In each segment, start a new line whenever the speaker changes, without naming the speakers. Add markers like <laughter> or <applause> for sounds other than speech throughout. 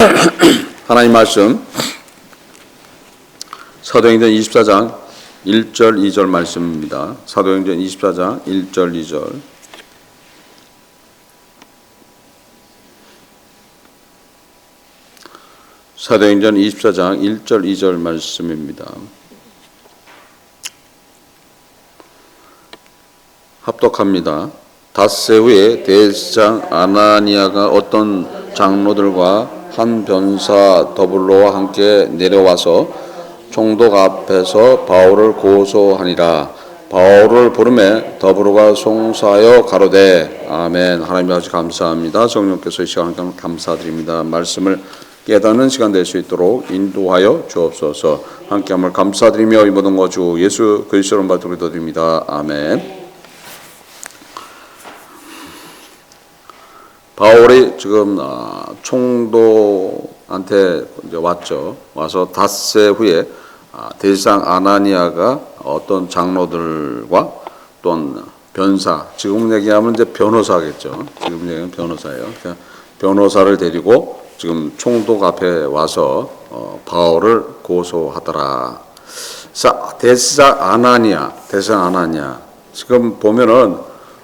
<coughs> 하나님 말씀 사도행전 24장 1절 2절 말씀입니다. 사도행전 24장 1절 2절 사도행전 24장 1절 2절 말씀입니다. 합독합니다. 닷새 후에 대제사장 아나니아가 어떤 장로들과 한 변사 더불로와 함께 내려와서 총독 앞에서 바울을 고소하니라. 바울을 부름에 더불어가 송사하여 가로되 아멘. 하나님 아버지 감사합니다. 성령께서 이 시간 감사드립니다. 말씀을 깨닫는 시간 될 수 있도록 인도하여 주옵소서. 함께함을 감사드리며 이 모든 거주 예수 그리스도로 받들어 드립니다. 아멘. 바울이 지금 아, 총독한테 이제 왔죠. 와서 닷새 후에 아, 대지상 아나니아가 어떤 장로들과 또는 변사, 지금 얘기하면 이제 변호사겠죠. 지금 얘기하면 변호사예요. 그러니까 변호사를 데리고 지금 총독 앞에 와서 어, 바울을 고소하더라. 자, 대지상 아나니아, 대지상 아나니아. 지금 보면은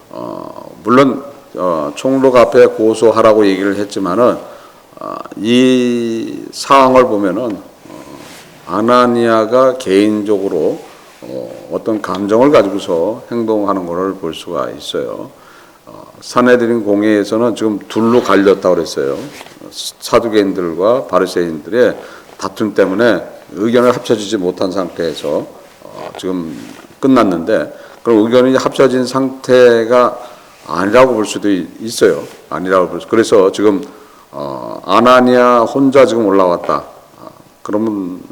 어, 물론 어, 총독 앞에 고소하라고 얘기를 했지만은 어, 이 상황을 보면은 어, 아나니아가 개인적으로 어, 어떤 감정을 가지고서 행동하는 것을 볼 수가 있어요. 어, 사내들인 공회에서는 지금 둘로 갈렸다고 그랬어요. 사두개인들과 바리새인들의 다툼 때문에 의견을 합쳐지지 못한 상태에서 어, 지금 끝났는데 그럼 의견이 합쳐진 상태가 아니라고 볼 수도 있어요. 아니라고 볼 수. 그래서 지금 어, 아나니아 혼자 지금 올라왔다. 아, 그러면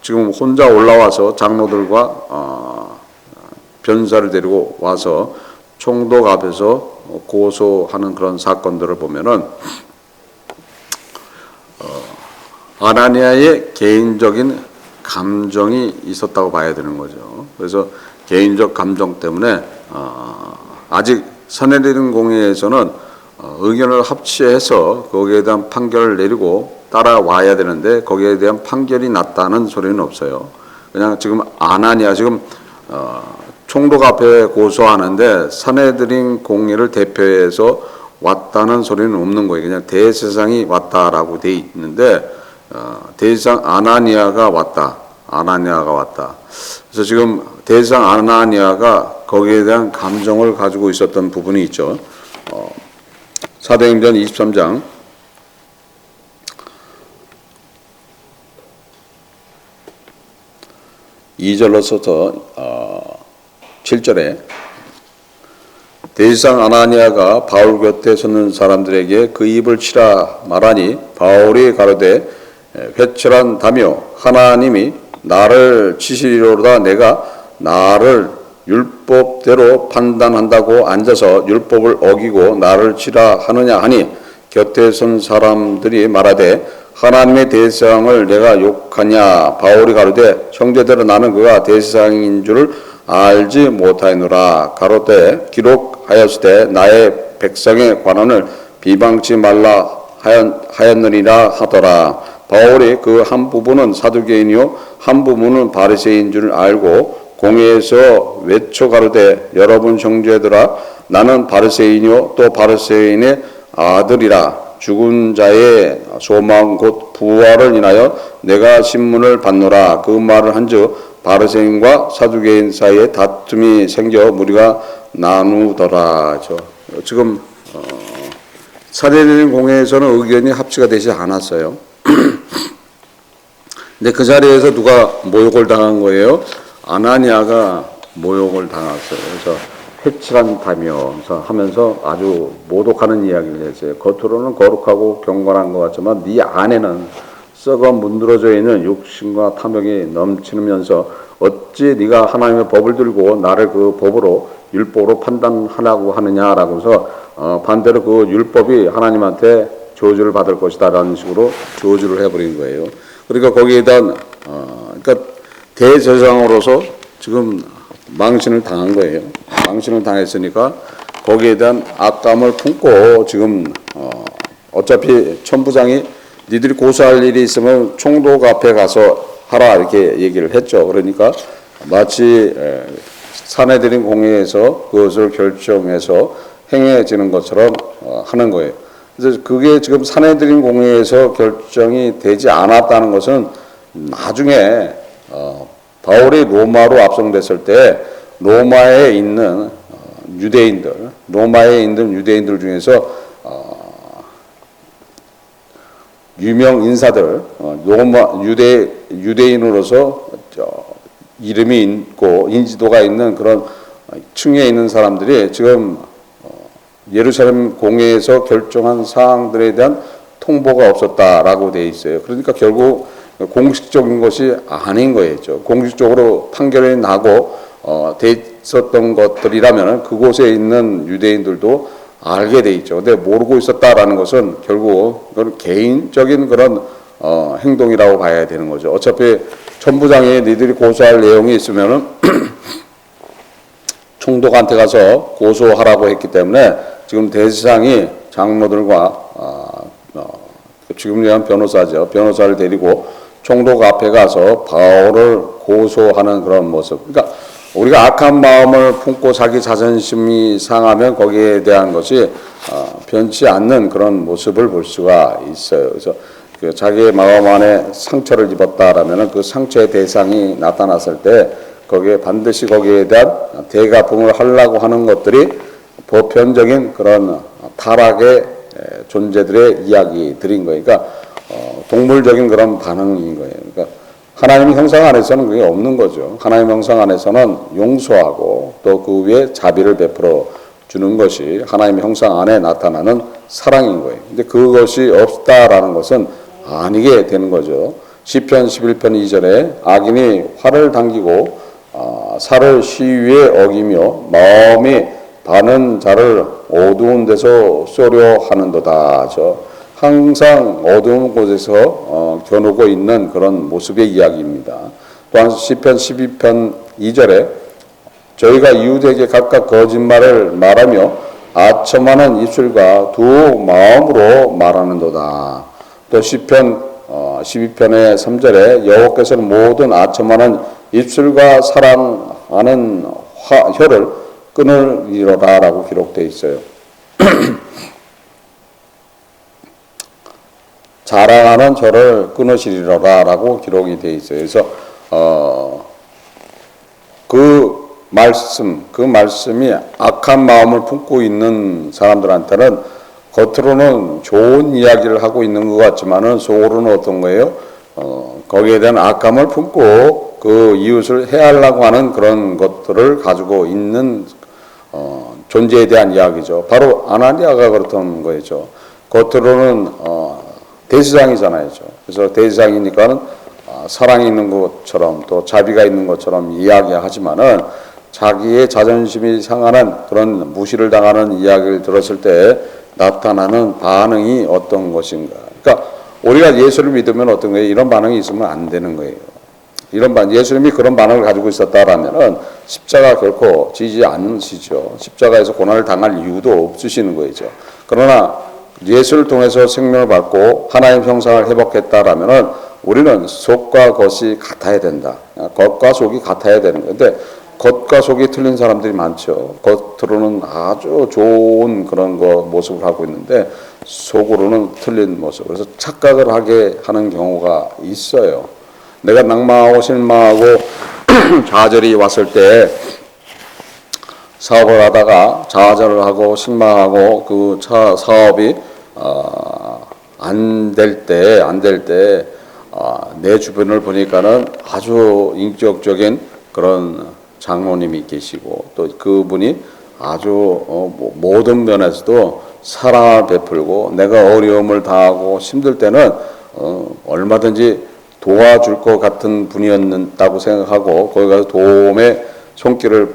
지금 혼자 올라와서 장로들과 어, 변사를 데리고 와서 총독 앞에서 고소하는 그런 사건들을 보면은 어, 아나니아의 개인적인 감정이 있었다고 봐야 되는 거죠. 그래서 개인적 감정 때문에 어, 아직 선해리는 공회에서는 어, 의견을 합치해서 거기에 대한 판결을 내리고 따라와야 되는데 거기에 대한 판결이 났다는 소리는 없어요. 그냥 지금 아나니아 지금 어, 총독 앞에 고소하는데 사내들인 공회를 대표해서 왔다는 소리는 없는 거예요. 그냥 대세상이 왔다라고 돼 있는데 어, 대세상 아나니아가 왔다. 아나니아가 왔다. 그래서 지금 대세상 아나니아가 거기에 대한 감정을 가지고 있었던 부분이 있죠. 어, 사도행전 23장 2절로서부터 어, 7절에 대지상 아나니아가 바울 곁에 서는 사람들에게 그 입을 치라 말하니 바울이 가로되 회칠한 다며 하나님이 나를 치시리로다 내가 나를 율법대로 판단한다고 앉아서 율법을 어기고 나를 치라 하느냐 하니 곁에 선 사람들이 말하되 하나님의 대상을 내가 욕하냐? 바울이 가로되 형제들은 나는 그가 대상인 줄을 알지 못하노라. 가로되 기록하였으되 나의 백성의 관원을 비방치 말라 하였느니라 하더라. 바울이 그한 부분은 사두개인이요 한 부분은 바리새인 줄 알고 공회에서 외쳐 가로되 여러분 형제들아 나는 바리새인이요 또 바리새인의 아들이라. 죽은 자의 소망 곧 부활을 인하여 내가 신문을 받노라. 그 말을 한즉 바리새인과 사두개인 사이에 다툼이 생겨 무리가 나누더라 저 지금 어, 사대인 공회에서는 의견이 합치가 되지 않았어요. 근데 그 자리에서 누가 모욕을 당한 거예요? 아나니아가 모욕을 당했어요. 그래서 해칠한다며 하면서 아주 모독하는 이야기를 했어요. 겉으로는 거룩하고 경건한 것 같지만 네 안에는 썩어 문드러져 있는 욕심과 탐욕이 넘치면서 어찌 네가 하나님의 법을 들고 나를 그 법으로 율법으로 판단하라고 하느냐라고서 어, 반대로 그 율법이 하나님한테 저주를 받을 것이다라는 식으로 저주를 해버린 거예요. 그러니까 거기에 대한 어, 그러니까 대제사장으로서 지금 망신을 당한 거예요. 망신을 당했으니까 거기에 대한 악감을 품고 지금 어, 어차피 천부장이 니들이 고소할 일이 있으면 총독 앞에 가서 하라 이렇게 얘기를 했죠. 그러니까 마치 에, 사내들인 공회에서 그것을 결정해서 행해지는 것처럼 어, 하는 거예요. 그래서 그게 지금 사내들인 공회에서 결정이 되지 않았다는 것은 나중에 어, 바울이 로마로 압송됐을 때 로마에 있는 어, 유대인들, 로마에 있는 유대인들 중에서 어, 유명 인사들, 어, 로마 유대 유대인으로서 저, 이름이 있고 인지도가 있는 그런 층에 있는 사람들이 지금 어, 예루살렘 공회에서 결정한 사항들에 대한 통보가 없었다라고 돼 있어요. 그러니까 결국 공식적인 것이 아닌 거였죠. 공식적으로 판결이 나고 어, 돼 있었던 것들이라면 그곳에 있는 유대인들도 알게 돼 있죠. 근데 모르고 있었다라는 것은 결국 그건 개인적인 그런 어, 행동이라고 봐야 되는 거죠. 어차피 천부장이 니들이 고소할 내용이 있으면은 <clears throat> 총독한테 가서 고소하라고 했기 때문에 지금 대지상이 장로들과 아, 어, 지금 얘기한 변호사죠. 변호사를 데리고 총독 앞에 가서 바울을 고소하는 그런 모습. 그러니까 우리가 악한 마음을 품고 자기 자존심이 상하면 거기에 대한 것이 어, 변치 않는 그런 모습을 볼 수가 있어요. 그래서 그 자기의 마음 안에 상처를 입었다라면은 그 상처의 대상이 나타났을 때 거기에 반드시 거기에 대한 대가품을 하려고 하는 것들이 보편적인 그런 타락의 에, 존재들의 이야기들인 거예요. 그러니까 어, 동물적인 그런 반응인 거예요. 그러니까 하나님 형상 안에서는 그게 없는 거죠. 하나님 형상 안에서는 용서하고 또 그 위에 자비를 베풀어 주는 것이 하나님 형상 안에 나타나는 사랑인 거예요. 근데 그것이 없다라는 것은 아니게 되는 거죠. 시편 11편 2절에 악인이 화를 당기고 아, 살을 시위에 어기며 마음이 바는 자를 어두운 데서 쏘려 하는도다. 저 항상 어두운 곳에서 어, 겨누고 있는 그런 모습의 이야기입니다. 또한 시편 12편 2절에 저희가 이웃에게 각각 거짓말을 말하며 아첨하는 입술과 두 마음으로 말하는도다. 또 시편 어, 12편의 3절에 여호와께서는 모든 아첨하는 입술과 사랑하는 화, 혀를 끊으리로다라고 기록되어 있어요. <clears throat> 자랑하는 저를 끊으시리로다라고 기록이 되어 있어요. 그래서 어, 그 말씀, 그 말씀이 악한 마음을 품고 있는 사람들한테는 겉으로는 좋은 이야기를 하고 있는 것 같지만은 속으로는 어떤 거예요? 어, 거기에 대한 악감을 품고 그 이웃을 해하려고 하는 그런 것들을 가지고 있는 어, 존재에 대한 이야기죠. 바로 아나니아가 그렇던 거죠. 겉으로는 어, 대지상이잖아요. 그래서 대지상이니까는 어, 사랑이 있는 것처럼 또 자비가 있는 것처럼 이야기하지만은 자기의 자존심이 상하는 그런 무시를 당하는 이야기를 들었을 때 나타나는 반응이 어떤 것인가. 그러니까 우리가 예수를 믿으면 어떤 거예요? 이런 반응이 있으면 안 되는 거예요. 이런 반 예수님이 그런 반응을 가지고 있었다라면은 십자가 결코 지지 않으시죠. 십자가에서 고난을 당할 이유도 없으시는 거죠. 그러나 예수를 통해서 생명을 받고 하나님 형상을 회복했다라면은 우리는 속과 겉이 같아야 된다. 겉과 속이 같아야 되는 건데 겉과 속이 틀린 사람들이 많죠. 겉으로는 아주 좋은 그런 거 모습을 하고 있는데 속으로는 틀린 모습. 그래서 착각을 하게 하는 경우가 있어요. 내가 낭망하고 실망하고 <clears throat> 좌절이 왔을 때 사업을 하다가 좌절을 하고 실망하고 그 차, 사업이 어, 안될 때, 안 될 때, 어, 내 주변을 보니까는 아주 인격적인 그런 장로님이 계시고 또 그분이 아주 어, 뭐, 모든 면에서도 사랑을 베풀고 내가 어려움을 당하고 힘들 때는 어, 얼마든지 도와줄 것 같은 분이었다고 생각하고 거기 가서 도움의 손길을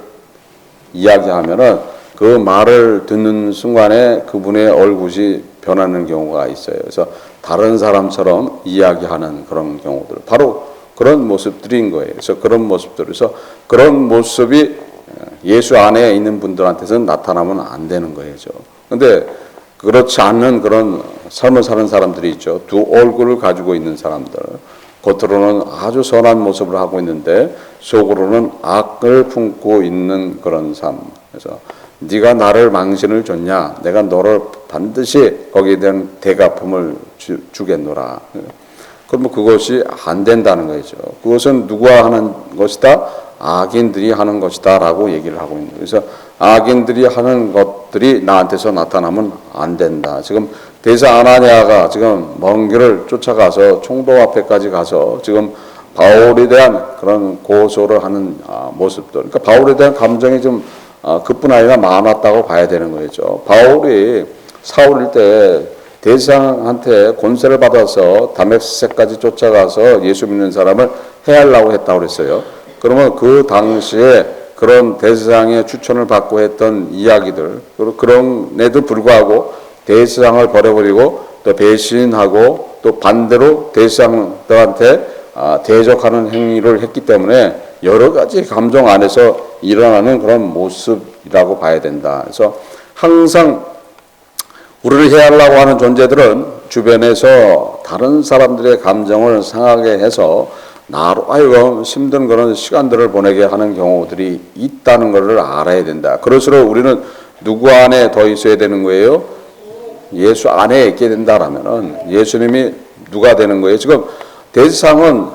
이야기하면은 그 말을 듣는 순간에 그분의 얼굴이 변하는 경우가 있어요. 그래서 다른 사람처럼 이야기하는 그런 경우들. 바로 그런 모습들인 거예요. 그래서 그런 모습들에서 그런 모습이 예수 안에 있는 분들한테서는 나타나면 안 되는 거예요. 근데 그렇지 않는 그런 삶을 사는 사람들이 있죠. 두 얼굴을 가지고 있는 사람들. 겉으로는 아주 선한 모습을 하고 있는데 속으로는 악을 품고 있는 그런 삶. 그래서 네가 나를 망신을 줬냐? 내가 너를 반드시 거기에 대한 대가품을 주, 주겠노라. 그러면 그것이 안 된다는 거죠. 그것은 누가 하는 것이다? 악인들이 하는 것이다 라고 얘기를 하고 있는. 그래서 악인들이 하는 것들이 나한테서 나타나면 안 된다. 지금 대사 아나니아가 지금 먼 길을 쫓아가서 총독 앞에까지 가서 지금 바울에 대한 그런 고소를 하는 아, 모습들. 그러니까 바울에 대한 감정이 좀 아, 그뿐 아니라 많았다고 봐야 되는 거죠. 바울이 사울일 때 대상한테 권세를 받아서 다메섹까지 쫓아가서 예수 믿는 사람을 해하려고 했다고 그랬어요. 그러면 그 당시에 그런 대상의 추천을 받고 했던 이야기들 그리고 그런 애도 불구하고 대상을 버려버리고 또 배신하고 또 반대로 대상들한테 아, 대적하는 행위를 했기 때문에 여러 가지 감정 안에서 일어나는 그런 모습이라고 봐야 된다. 그래서 항상 우리를 해하려고 하는 존재들은 주변에서 다른 사람들의 감정을 상하게 해서 나로 하여금 힘든 그런 시간들을 보내게 하는 경우들이 있다는 것을 알아야 된다. 그럴수록 우리는 누구 안에 더 있어야 되는 거예요? 예수 안에 있게 된다라면은 예수님이 누가 되는 거예요? 지금 대상은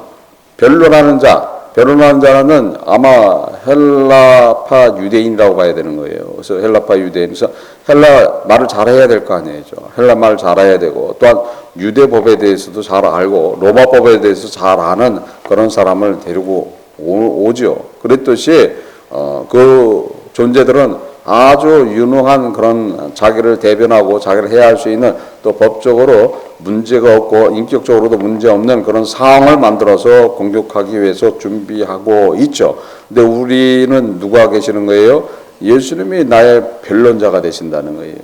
변론하는 자, 변론하는 자는 아마 헬라파 유대인이라고 봐야 되는 거예요. 그래서 헬라파 유대인. 그래서 헬라 말을 잘해야 될 거 아니에요. 헬라 말을 잘해야 되고 또한 유대법에 대해서도 잘 알고 로마법에 대해서 잘 아는 그런 사람을 데리고 오, 오죠. 그랬듯이 어, 그 존재들은 아주 유능한 그런 자기를 대변하고 자기를 해야 할 수 있는 또 법적으로 문제가 없고 인격적으로도 문제 없는 그런 상황을 만들어서 공격하기 위해서 준비하고 있죠. 근데 우리는 누가 계시는 거예요? 예수님이 나의 변론자가 되신다는 거예요.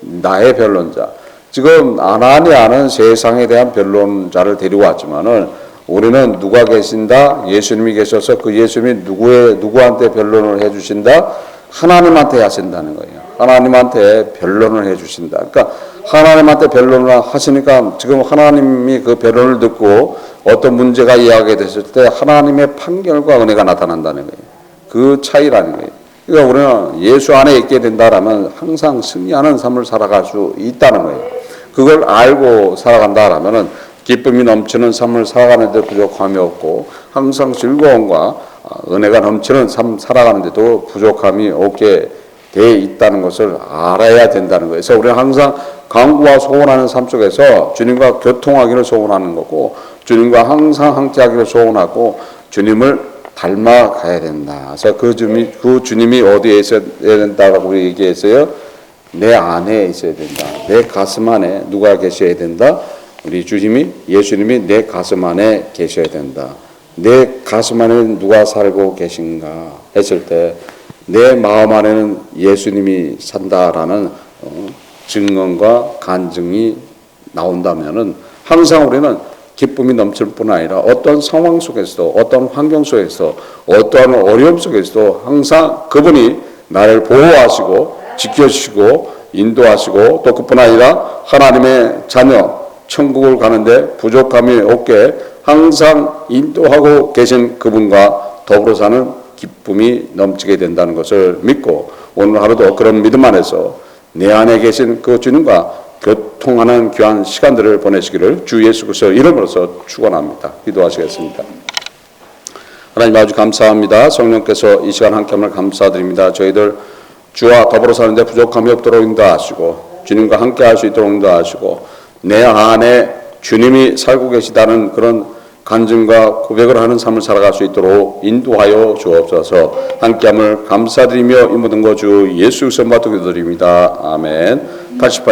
나의 변론자. 지금 아나니 아는 세상에 대한 변론자를 데리고 왔지만은 우리는 누가 계신다? 예수님이 계셔서 그 예수님이 누구의 누구한테 변론을 해 주신다? 하나님한테 하신다는 거예요. 하나님한테 변론을 해 주신다. 그러니까 하나님한테 변론을 하시니까 지금 하나님이 그 변론을 듣고 어떤 문제가 이야기가 됐을 때 하나님의 판결과 은혜가 나타난다는 거예요. 그 차이라는 거예요. 그러니까 우리는 예수 안에 있게 된다라면 항상 승리하는 삶을 살아갈 수 있다는 거예요. 그걸 알고 살아간다라면은 기쁨이 넘치는 삶을 살아가는데 부족함이 없고 항상 즐거움과 은혜가 넘치는 삶 살아가는데도 부족함이 없게 돼 있다는 것을 알아야 된다는 거예요. 그래서 우리는 항상 강구와 소원하는 삶 속에서 주님과 교통하기를 소원하는 거고 주님과 항상 함께하기를 소원하고 주님을 닮아가야 된다. 그래서 그 주님이, 그 주님이 어디에 있어야 된다라고 얘기했어요? 내 안에 있어야 된다. 내 가슴 안에 누가 계셔야 된다? 우리 주님이 예수님이 내 가슴 안에 계셔야 된다. 내 가슴 안에는 누가 살고 계신가 했을 때 내 마음 안에는 예수님이 산다라는 어, 증언과 간증이 나온다면은 항상 우리는 기쁨이 넘칠 뿐 아니라 어떤 상황 속에서도 어떤 환경 속에서 어떠한 어려움 속에서도 항상 그분이 나를 보호하시고 지켜주시고 인도하시고 또 그뿐 아니라 하나님의 자녀 천국을 가는데 부족함이 없게 항상 인도하고 계신 그분과 더불어 사는 기쁨이 넘치게 된다는 것을 믿고 오늘 하루도 그런 믿음 안에서 내 안에 계신 그 주님과 교통하는 귀한 시간들을 보내시기를 주 예수 그리스도 이름으로서 축원합니다. 기도하시겠습니다. 하나님 아주 감사합니다. 성령께서 이 시간 함께 함을 감사드립니다. 저희들 주와 더불어 사는데 부족함이 없도록 인도하시고 주님과 함께 할 수 있도록 인도하시고 내 안에 주님이 살고 계시다는 그런 간증과 고백을 하는 삶을 살아갈 수 있도록 인도하여 주옵소서 함께함을 감사드리며 이 모든 거주 예수 선받도 기도드립니다. 아멘. 88